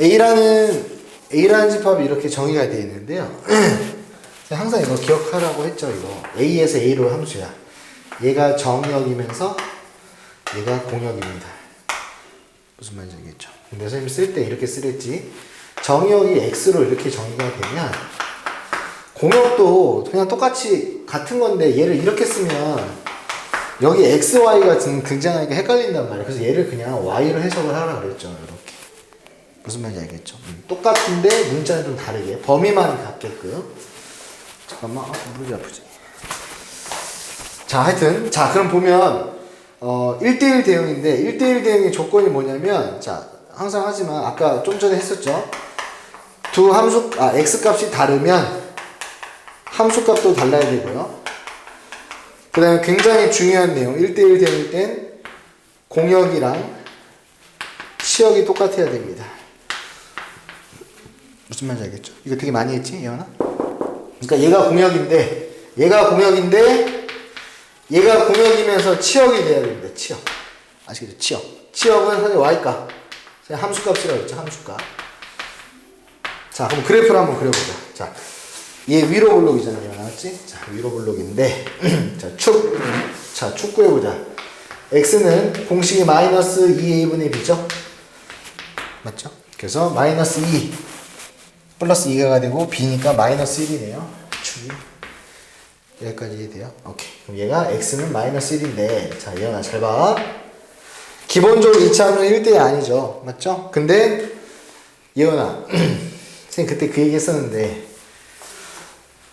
A라는 A라는 집합이 이렇게 정의가 되어 있는데요. 항상 이거 기억하라고 했죠. 이거 A에서 A로 함수야. 얘가 정역이면서 얘가 공역입니다. 무슨 말인지 알겠죠? 근데 선생님이 쓸때 이렇게 쓰랬지. 정역이 X로 이렇게 정의가 되면 공역도 그냥 똑같이 같은 건데 얘를 이렇게 쓰면 여기 X, Y가 등- 등장하니까 헷갈린단 말이에요. 그래서 얘를 그냥 Y로 해석을 하라 그랬죠. 이렇게. 무슨 말인지 알겠죠? 음, 똑같은데 문자는 좀 다르게 범위만 같게끔. 잠깐만, 아, 무릎이 아프지. 자, 하여튼 자 그럼 보면 어 1대1 대응인데 1대1 대응의 조건이 뭐냐면 자 항상 하지만 아까 좀 전에 했었죠. 두 함수 아 x 값이 다르면 함수 값도 달라야 되고요. 그 다음에 굉장히 중요한 내용 1대1 대응일 땐 공역이랑 치역이 똑같아야 됩니다. 무슨 말인지 알겠죠? 이거 되게 많이 했지, 예원아? 그러니까 얘가 공역인데, 얘가 공역인데, 얘가 공역이면서 치역이 돼야 됩니다. 치역. 아시겠죠? 치역. 치역은 선생님 y값. 함수값이라고 했죠. 함수값. 자, 그럼 그래프를 한번 그려보자. 자, 얘 위로 블록이잖아 요. 나왔지? 자, 위로 블록인데, 자, 축. 자, 축 구해보자. x는 공식이 마이너스 2a분의 b죠? 맞죠? 그래서 마이너스 2 플러스 2가 되고 b니까 마이너스 1이네요. 축이. 여기까지 이해돼요? 오케이. 그럼 얘가 x는 마이너스 1인데, 자, 얘가 잘 봐. 기본적으로 이차함은 1대 아니죠. 맞죠? 근데, 예원아, 선생님 그때 그 얘기 했었는데,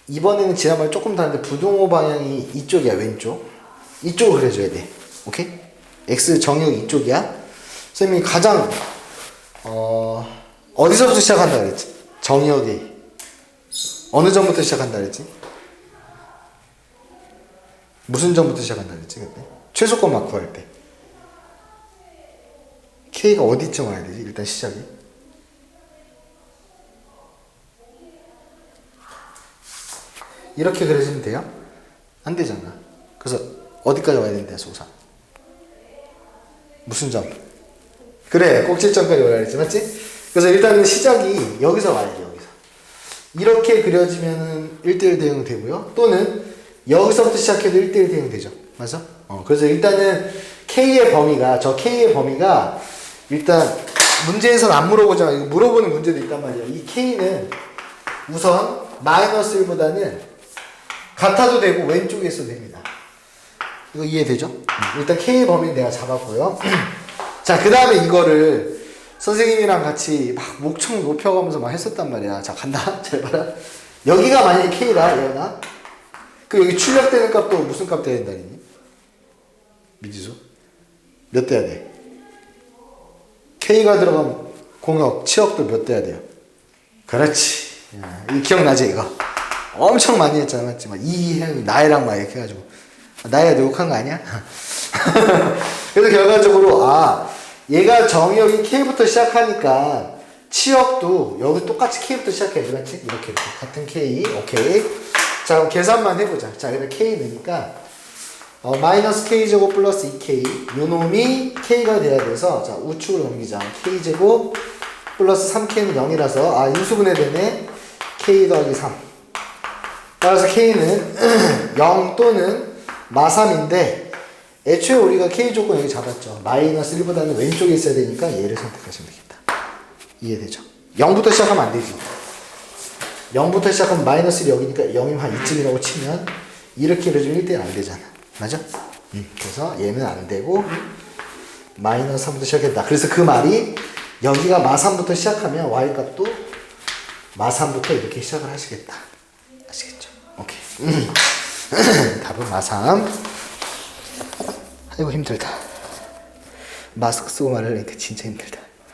이번에는 지난번에 조금 다른데, 부동호 방향이 이쪽이야, 왼쪽. 이쪽으로 그려줘야 돼. 오케이? x 정역 이쪽이야. 선생님이 가장, 어, 어디서부터 시작한다 그랬지? 정역이. 어느 점부터 시작한다 그랬지? 무슨 점부터 시작한다 그랬지 그때? 최소권 막 구할 때 K가 어디쯤 와야 되지? 일단 시작이 이렇게 그려지면 돼요? 안 되잖아 그래서 어디까지 와야 된대 소사 무슨 점? 그래 꼭지점까지 와야 되지 맞지? 그래서 일단은 시작이 여기서 와야 돼 여기서 이렇게 그려지면은 1대1 대응 되고요. 또는 여기서부터 시작해도 1대1 대응 되죠. 맞아? 어, 그래서 일단은 K의 범위가, 저 K의 범위가 일단 문제에서는 안 물어보지만 이거 물어보는 문제도 있단 말이야. 이 K는 우선 마이너스 1보다는 같아도 되고 왼쪽에 있어도 됩니다. 이거 이해되죠? 음, 일단 K의 범위 내가 잡았고요. 자, 그 다음에 이거를 선생님이랑 같이 막 목청 높여가면서 막 했었단 말이야. 자, 간다. 잘 봐라. 여기가 만약에 K다, 예언아. 그 여기 출력되는 값도 무슨 값 돼야 된다니? 미지수? 몇 돼야 돼? K가 들어가면 공역, 치역도 몇 돼야 돼요? 그렇지. 야, 이 기억나지, 이거? 엄청 많이 했잖아, 맞지? 막 이행, 나이랑 막 이렇게 해가지고. 나이가 녹한 거 아니야? 그래서 결과적으로, 아, 얘가 정역이 K부터 시작하니까 치역도 여기 똑같이 K부터 시작해야지, 맞지? 이렇게, 이렇게. 같은 K, 오케이. 자, 그럼 계산만 해보자. 자, 그래 K 넣으니까, 어, 마이너스 K제곱 플러스 2K. 요 놈이 K가 돼야 돼서, 자, 우측으로 넘기자. K제곱 플러스 3K는 0이라서, 아, 인수분해 되네. K 더하기 3. 따라서 K는 0 또는 마3인데, 애초에 우리가 K 조건 여기 잡았죠. 마이너스 1보다는 왼쪽에 있어야 되니까 얘를 선택하시면 되겠다. 이해되죠? 0부터 시작하면 안 되지. 0부터 시작하면 마이너스 1이 여기니까 0이면 한 이쯤이라고 치면 이렇게 이루어지면 1대는 안 되잖아. 맞아? 음, 그래서 얘는 안 되고 마이너스 3부터 시작했다. 그래서 그 말이 여기가 마3부터 시작하면 y값도 마3부터 이렇게 시작을 하시겠다. 아시겠죠? 오케이. 음. 답은 마3. 아이고 힘들다. 마스크 쓰고 말하려니까 진짜 힘들다.